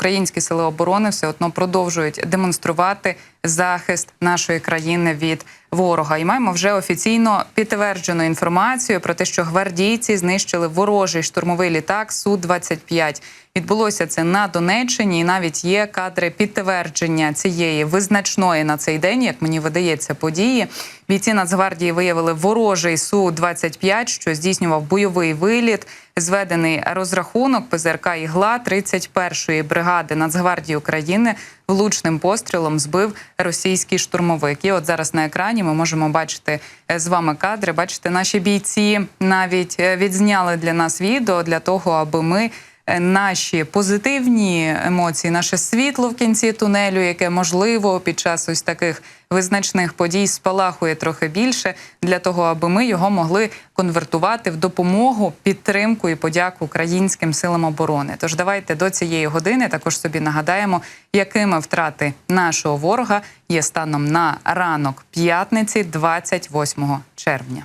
українські сили оборони все одно продовжують демонструвати захист нашої країни від ворога. І маємо вже офіційно підтверджену інформацію про те, що гвардійці знищили ворожий штурмовий літак су 25 Відбулося це на Донеччині, і навіть є кадри підтвердження цієї визначної на цей день, як мені видається, події. Бійці Нацгвардії виявили ворожий су 25 що здійснював бойовий виліт. Зведений розрахунок ПЗРК Ігла 31-ї бригади Нацгвардії України влучним пострілом збив російський штурмовик. І от зараз на екрані ми можемо бачити е, з вами кадри. Бачите, наші бійці навіть е, відзняли для нас відео для того, аби ми наші позитивні емоції, наше світло в кінці тунелю, яке можливо під час ось таких визначних подій спалахує трохи більше, для того, аби ми його могли конвертувати в допомогу, підтримку і подяку українським силам оборони. Тож давайте до цієї години також собі нагадаємо, якими втрати нашого ворога є станом на ранок п'ятниці, 28 червня.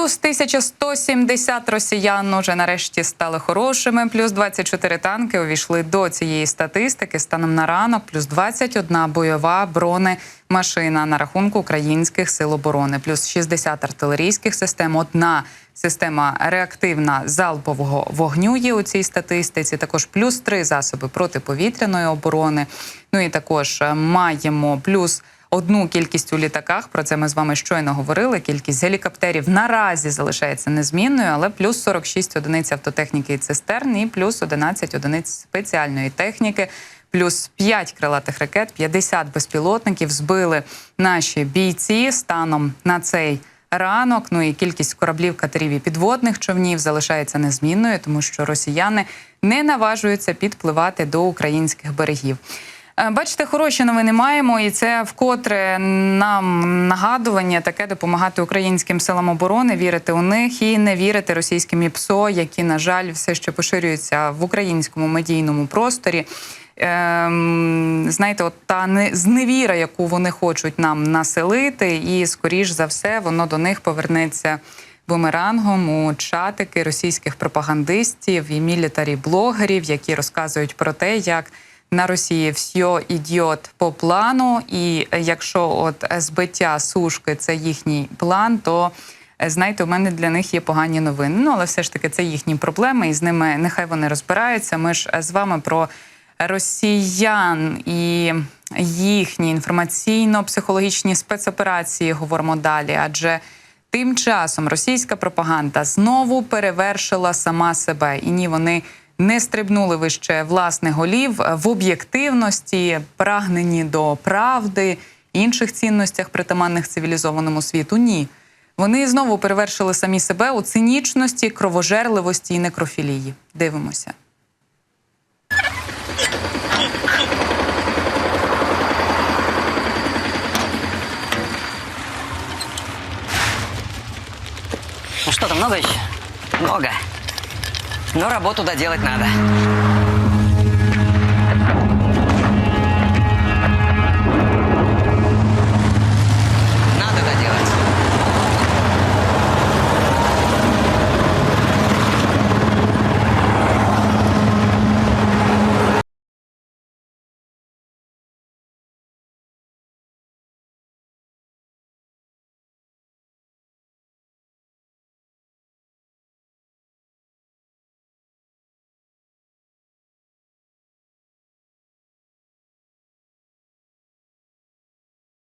Плюс 1170 росіян уже нарешті стали хорошими. Плюс 24 танки увійшли до цієї статистики. Станом на ранок, плюс 21 бойова бронемашина на рахунку українських сил оборони, плюс 60 артилерійських систем. Одна система реактивна залпового вогню є у цій статистиці. Також плюс 3 засоби протиповітряної оборони. Ну і також е, маємо плюс одну кількість у літаках. Про це ми з вами щойно говорили. Кількість гелікоптерів наразі залишається незмінною, але плюс 46 одиниць автотехніки і цистерн, і плюс 11 одиниць спеціальної техніки. Плюс 5 крилатих ракет, 50 безпілотників збили наші бійці станом на цей ранок. Ну і кількість кораблів, катерів і підводних човнів залишається незмінною, тому що росіяни не наважуються підпливати до українських берегів. Е, Бачите, хороші новини маємо, і це вкотре нам нагадування таке допомагати українським силам оборони, вірити у них і не вірити російським ІПСО, які на жаль все ще поширюються в українському медійному просторі. Ем, знаєте, от та не зневіра, яку вони хочуть нам населити, і скоріш за все воно до них повернеться бумерангом у чатики російських пропагандистів і мілітарі-блогерів, які розказують про те, як на Росії все ідіот по плану, і якщо от збиття сушки це їхній план, то е, знаєте, у мене для них є погані новини. Ну але все ж таки це їхні проблеми, і з ними нехай вони розбираються. Ми ж е, з вами про росіян і їхні інформаційно-психологічні спецоперації говоримо далі, адже. Тим часом російська пропаганда знову перевершила сама себе, і ні, вони не стрибнули вище власних голів в об'єктивності, прагненні до правди, інших цінностях, притаманних цивілізованому світу. Ні. Вони знову перевершили самі себе у цинічності, кровожерливості і некрофілії. Дивимося. Ну что там, много еще? Много. Но работу доделать надо.